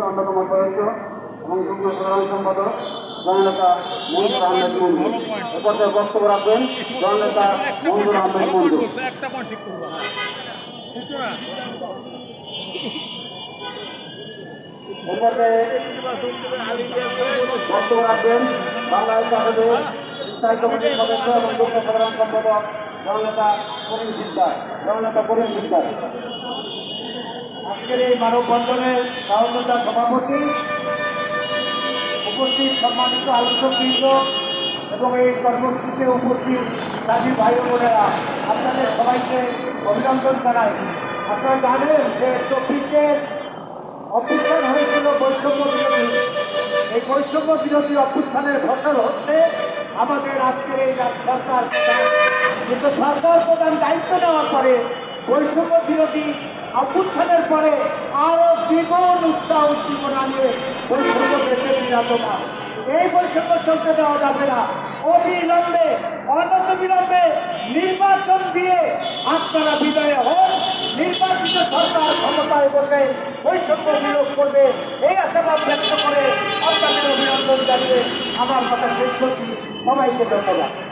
অন্যতম সদস্য এবং যুগ্ম সাধারণ সম্পাদক জননেতা মঞ্জুর আহমেদ মঞ্জু এ পর্যায়ে বক্তব্য রাখবেন জননেতা মঞ্জুর আহমেদ মঞ্জু এ পর্যায়ে বক্তব্য রাখবেন বাংলাদেশ জাতীয় স্থায়ী কমিটির সদস্য এবং যুগ্ম সাধারণ সম্পাদক জননেতা করিম সিকদার জননেতা করিম সিকদার আজকের এই মানববন্ধনের সহযোগিতা সভাপতি, উপস্থিত সম্মানিত আলোচকবৃন্দ এবং এই কর্মসূচিতে উপস্থিত সাথী ভাই বোনেরা, আপনাদের সবাইকে অভিনন্দন জানাই আপনারা জানেন যে চব্বিশের অভ্যুত্থান হয়েছিল বৈষম্য বিরোধী এই বৈষম্য বিরোধী অভ্যুত্থানের ফসল হচ্ছে আমাদের আজকের এই রাজ্য সরকার। কিন্তু সরকার প্রধান দায়িত্ব নেওয়ার পরে বৈষম্য বিরোধী অভ্যুত্থানের পরে আরও দ্বিগুণ উৎসাহ উদ্দীপনা নিয়ে বৈষম্য দেশে বিরাজমান এই বৈষম্য চলতে দেওয়া যাবে না। অবিলম্বে অনত বিলম্বে নির্বাচন দিয়ে আপনারা বিজয় হন। নির্বাচিত সরকার ক্ষমতায় বসে বৈষম্য বিলোপ করবে। এই আশাবাদ ব্যক্ত করে আপনাদের অভিনন্দন জানিয়ে আমার কথা শেষ করছি। সবাইকে ধন্যবাদ।